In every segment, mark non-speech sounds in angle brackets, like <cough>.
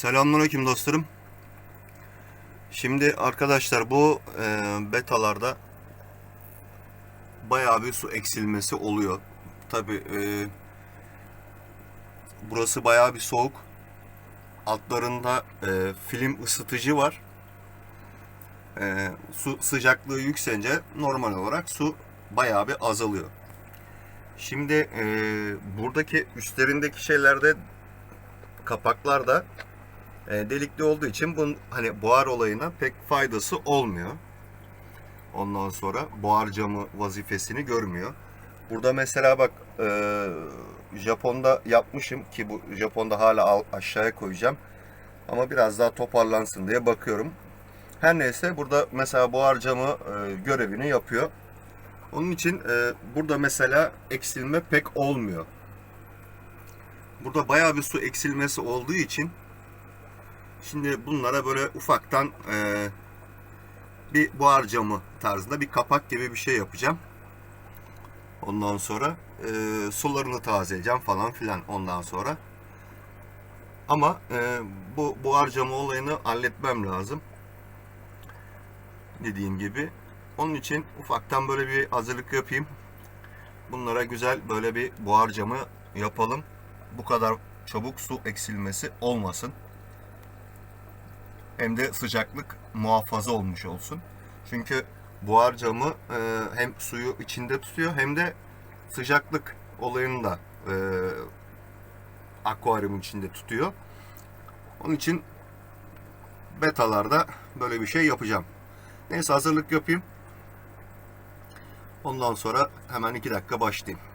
Selamünaleyküm dostlarım. Şimdi arkadaşlar bu e, betalarda bayağı bir su eksilmesi oluyor. Tabi e, burası bayağı bir soğuk. Altlarında e, film ısıtıcı var. E, su sıcaklığı yükselince normal olarak su bayağı bir azalıyor. Şimdi e, buradaki üstlerindeki şeylerde kapaklarda e, delikli olduğu için bunun hani buhar olayına pek faydası olmuyor. Ondan sonra buhar camı vazifesini görmüyor. Burada mesela bak e, Japon'da yapmışım ki bu Japon'da hala al- aşağıya koyacağım. Ama biraz daha toparlansın diye bakıyorum. Her neyse burada mesela buhar camı e, görevini yapıyor. Onun için e, burada mesela eksilme pek olmuyor. Burada bayağı bir su eksilmesi olduğu için şimdi bunlara böyle ufaktan e, bir buhar camı tarzında bir kapak gibi bir şey yapacağım. Ondan sonra e, sularını tazeleyeceğim falan filan ondan sonra. Ama e, bu buhar camı olayını halletmem lazım. Dediğim gibi. Onun için ufaktan böyle bir hazırlık yapayım. Bunlara güzel böyle bir buhar camı yapalım. Bu kadar çabuk su eksilmesi olmasın. Hem de sıcaklık muhafaza olmuş olsun. Çünkü buhar camı e, hem suyu içinde tutuyor hem de sıcaklık olayını da e, akvaryumun içinde tutuyor. Onun için betalarda böyle bir şey yapacağım. Neyse hazırlık yapayım. Ondan sonra hemen iki dakika başlayayım.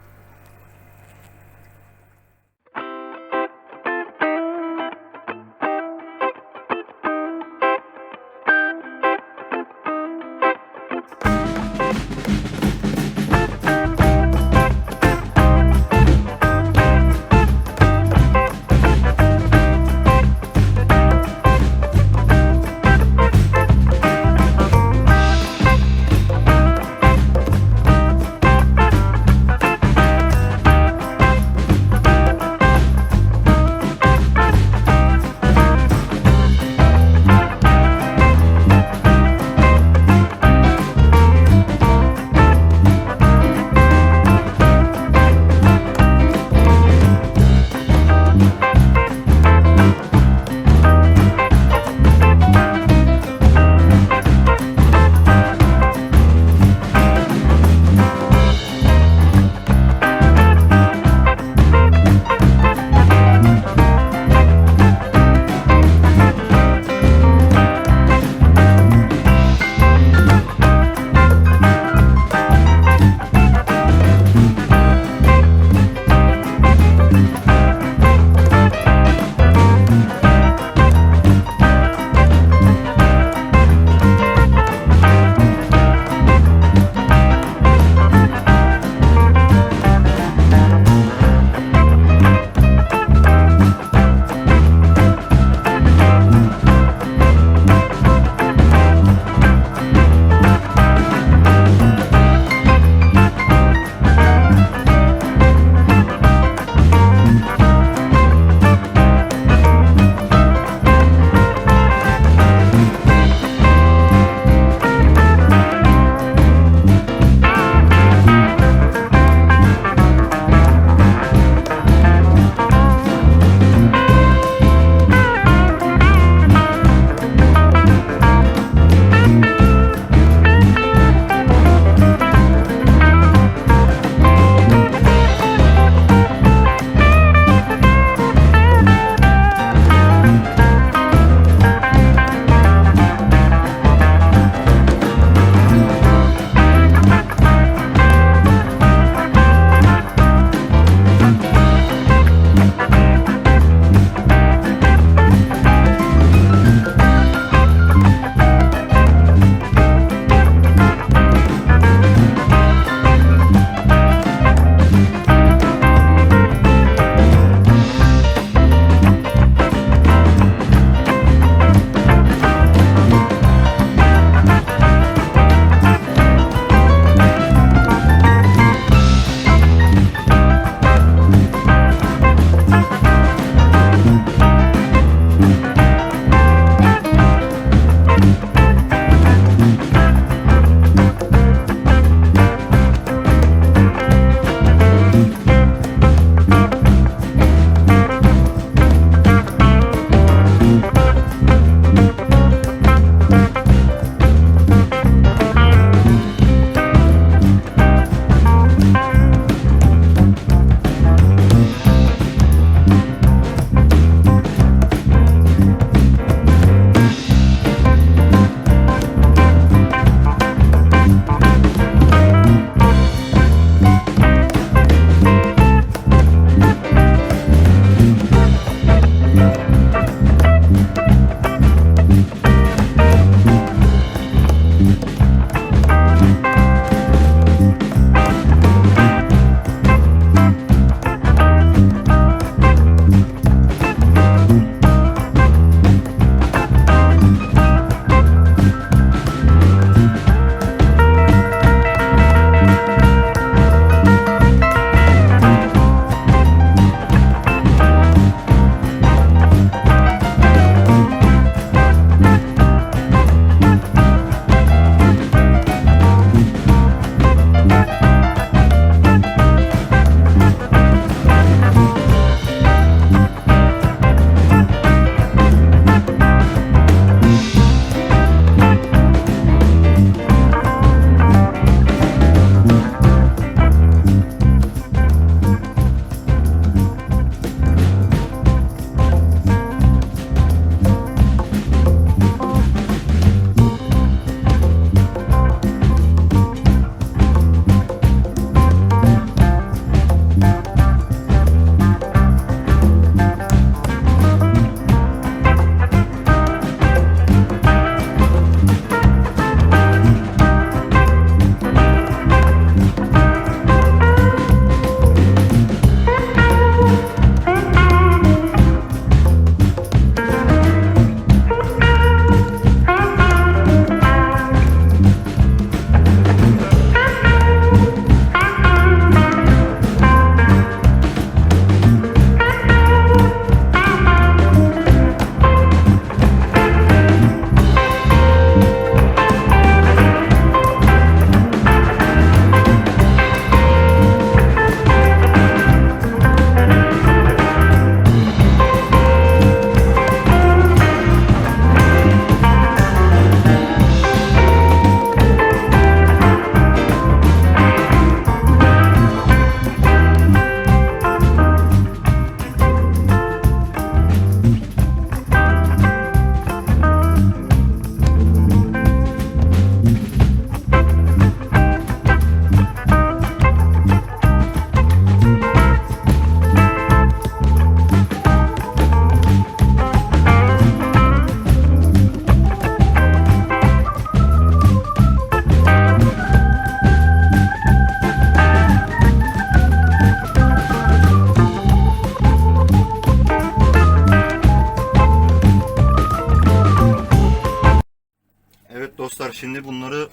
Şimdi bunları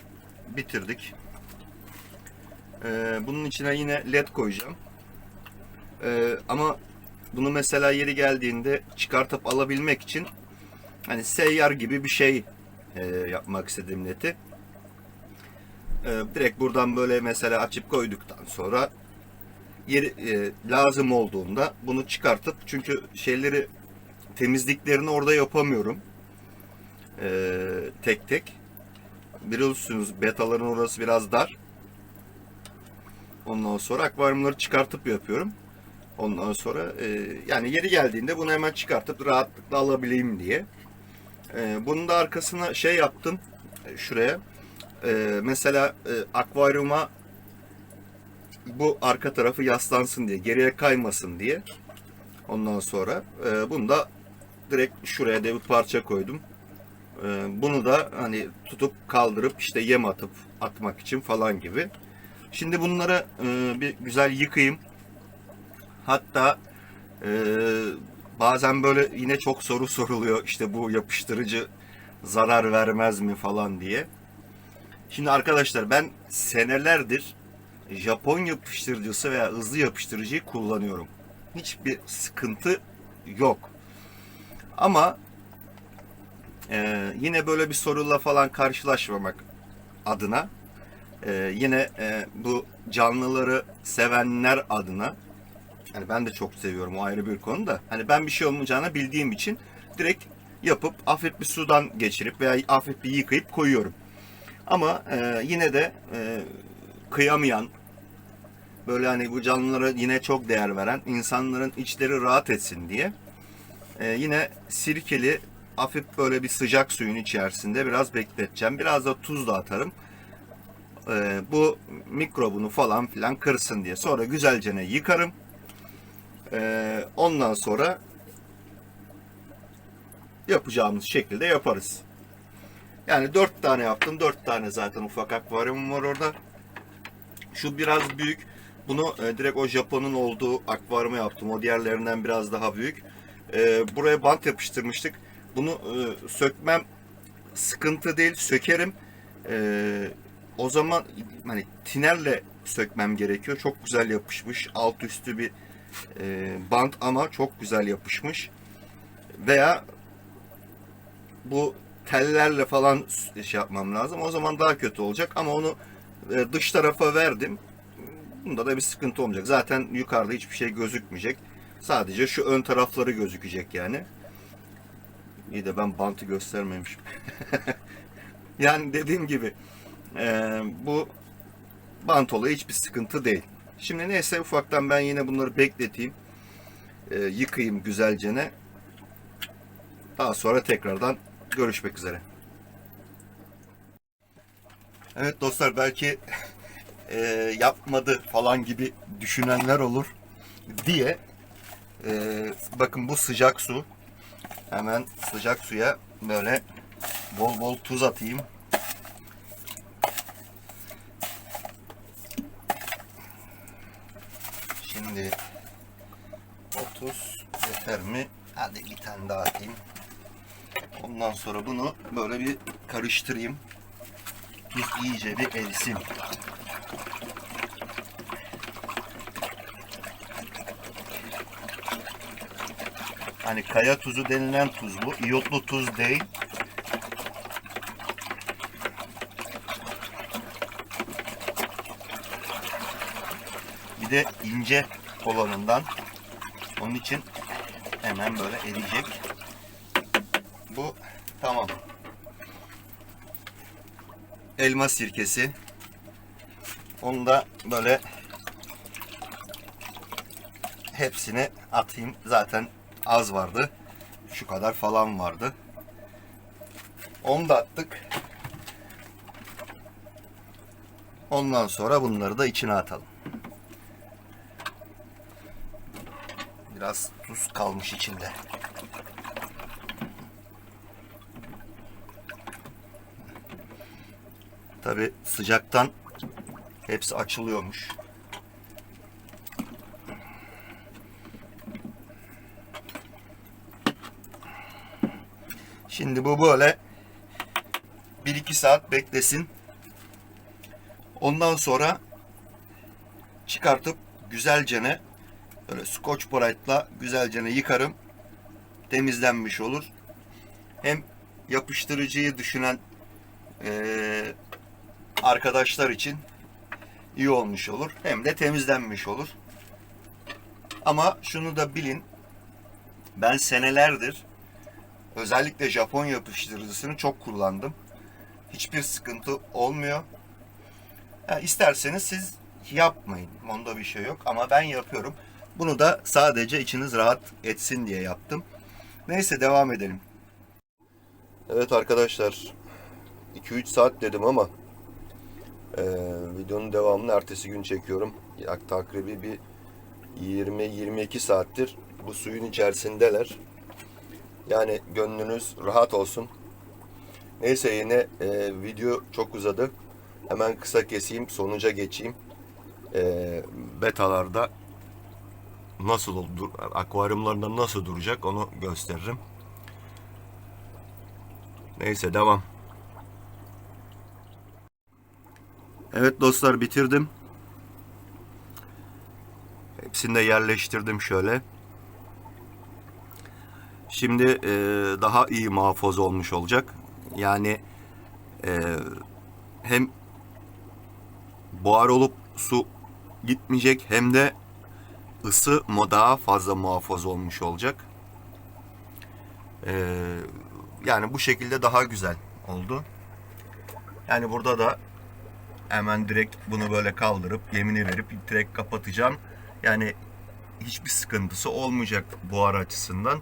bitirdik. Ee, bunun içine yine led koyacağım. Ee, ama bunu mesela yeri geldiğinde çıkartıp alabilmek için hani seyyar gibi bir şey e, yapmak istedim ledi. Ee, direkt buradan böyle mesela açıp koyduktan sonra yeri e, lazım olduğunda bunu çıkartıp çünkü şeyleri temizliklerini orada yapamıyorum. Ee, tek tek. Biliyorsunuz betaların orası biraz dar. Ondan sonra akvaryumları çıkartıp yapıyorum. Ondan sonra e, yani yeri geldiğinde bunu hemen çıkartıp rahatlıkla alabileyim diye. E, bunun da arkasına şey yaptım e, şuraya. E, mesela e, akvaryuma bu arka tarafı yaslansın diye, geriye kaymasın diye. Ondan sonra e, bunu da direkt şuraya da bir parça koydum. E, bunu da hani tutup kaldırıp işte yem atıp atmak için falan gibi. Şimdi bunları e, bir güzel yıkayayım. Hatta e, bazen böyle yine çok soru soruluyor işte bu yapıştırıcı zarar vermez mi falan diye. Şimdi arkadaşlar ben senelerdir Japon yapıştırıcısı veya hızlı yapıştırıcıyı kullanıyorum. Hiçbir sıkıntı yok. Ama e, yine böyle bir soruyla falan karşılaşmamak adına e, yine e, bu canlıları sevenler adına hani ben de çok seviyorum o ayrı bir konu da hani ben bir şey olmayacağını bildiğim için direkt yapıp hafif bir sudan geçirip veya hafif bir yıkayıp koyuyorum. Ama e, yine de e, kıyamayan böyle hani bu canlılara yine çok değer veren insanların içleri rahat etsin diye e, yine sirkeli hafif böyle bir sıcak suyun içerisinde biraz bekleteceğim. Biraz da tuz da atarım. E, bu mikrobunu falan filan kırsın diye. Sonra güzelce yıkarım. E, ondan sonra yapacağımız şekilde yaparız. Yani dört tane yaptım. Dört tane zaten ufak akvaryumum var orada. Şu biraz büyük. Bunu e, direkt o Japon'un olduğu akvaryuma yaptım. O diğerlerinden biraz daha büyük. E, buraya bant yapıştırmıştık. Bunu e, sökmem sıkıntı değil. Sökerim. E, o zaman hani tinerle sökmem gerekiyor. Çok güzel yapışmış. Alt üstü bir e, bant ama çok güzel yapışmış. Veya bu tellerle falan şey yapmam lazım. O zaman daha kötü olacak ama onu e, dış tarafa verdim. Bunda da bir sıkıntı olmayacak. Zaten yukarıda hiçbir şey gözükmeyecek. Sadece şu ön tarafları gözükecek yani. İyi de ben bantı göstermemişim. <laughs> yani dediğim gibi e, bu bant olayı hiçbir sıkıntı değil. Şimdi neyse ufaktan ben yine bunları bekleteyim. E, yıkayayım güzelce Daha sonra tekrardan görüşmek üzere. Evet dostlar belki <laughs> e, yapmadı falan gibi düşünenler olur diye e, bakın bu sıcak su hemen sıcak suya böyle bol bol tuz atayım. Şimdi o tuz yeter mi? Hadi bir tane daha atayım. Ondan sonra bunu böyle bir karıştırayım. İyice bir erisin. Hani kaya tuzu denilen tuz bu. İyotlu tuz değil. Bir de ince olanından. Onun için hemen böyle eriyecek. Bu tamam. Elma sirkesi. Onu da böyle hepsini atayım. Zaten az vardı. Şu kadar falan vardı. Onu da attık. Ondan sonra bunları da içine atalım. Biraz tuz kalmış içinde. Tabi sıcaktan hepsi açılıyormuş. Şimdi bu böyle 1-2 saat beklesin. Ondan sonra çıkartıp güzelcene böyle Scotch Brite'la güzelcene yıkarım. Temizlenmiş olur. Hem yapıştırıcıyı düşünen eee, arkadaşlar için iyi olmuş olur. Hem de temizlenmiş olur. Ama şunu da bilin. Ben senelerdir özellikle Japon yapıştırıcısını çok kullandım. Hiçbir sıkıntı olmuyor. Ha, isterseniz siz yapmayın. Onda bir şey yok ama ben yapıyorum. Bunu da sadece içiniz rahat etsin diye yaptım. Neyse devam edelim. Evet arkadaşlar 2-3 saat dedim ama eee, videonun devamını ertesi gün çekiyorum. Takribi bir 20-22 saattir bu suyun içerisindeler. Yani gönlünüz rahat olsun. Neyse yine e, video çok uzadı. Hemen kısa keseyim, sonuca geçeyim. E, betalarda nasıl olur, akvaryumlarında nasıl duracak onu gösteririm. Neyse devam. Evet dostlar bitirdim. Hepsini de yerleştirdim şöyle. Şimdi e, daha iyi muhafaza olmuş olacak. Yani e, hem buhar olup su gitmeyecek hem de ısı daha fazla muhafaza olmuş olacak. E, yani bu şekilde daha güzel oldu. Yani burada da hemen direkt bunu böyle kaldırıp yemini verip direkt kapatacağım. Yani hiçbir sıkıntısı olmayacak buhar açısından.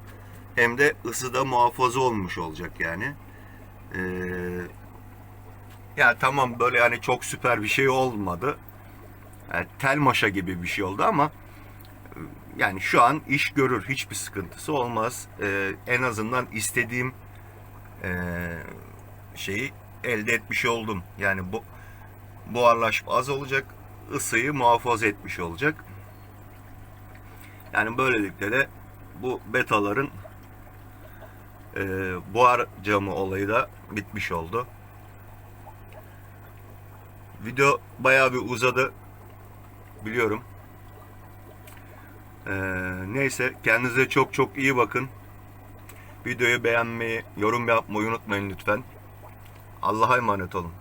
Hem de ısıda muhafaza olmuş olacak yani. Ee, ya tamam böyle yani çok süper bir şey olmadı. Yani tel maşa gibi bir şey oldu ama e, yani şu an iş görür. Hiçbir sıkıntısı olmaz. Ee, en azından istediğim e, şeyi elde etmiş oldum. Yani bu buharlaşma az olacak. ısıyı muhafaza etmiş olacak. Yani böylelikle de bu betaların e, buhar camı olayı da bitmiş oldu. Video bayağı bir uzadı. Biliyorum. E, neyse kendinize çok çok iyi bakın. Videoyu beğenmeyi, yorum yapmayı unutmayın lütfen. Allah'a emanet olun.